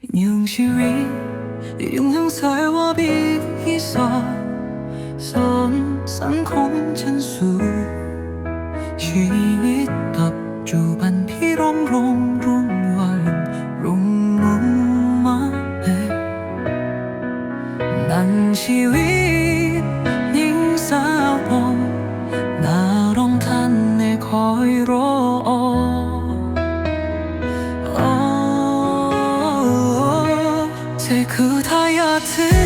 ยังชีวิตยังสงสัยว่าบีที่สอนสอนสังคมชั้นสูงชีวิต 같은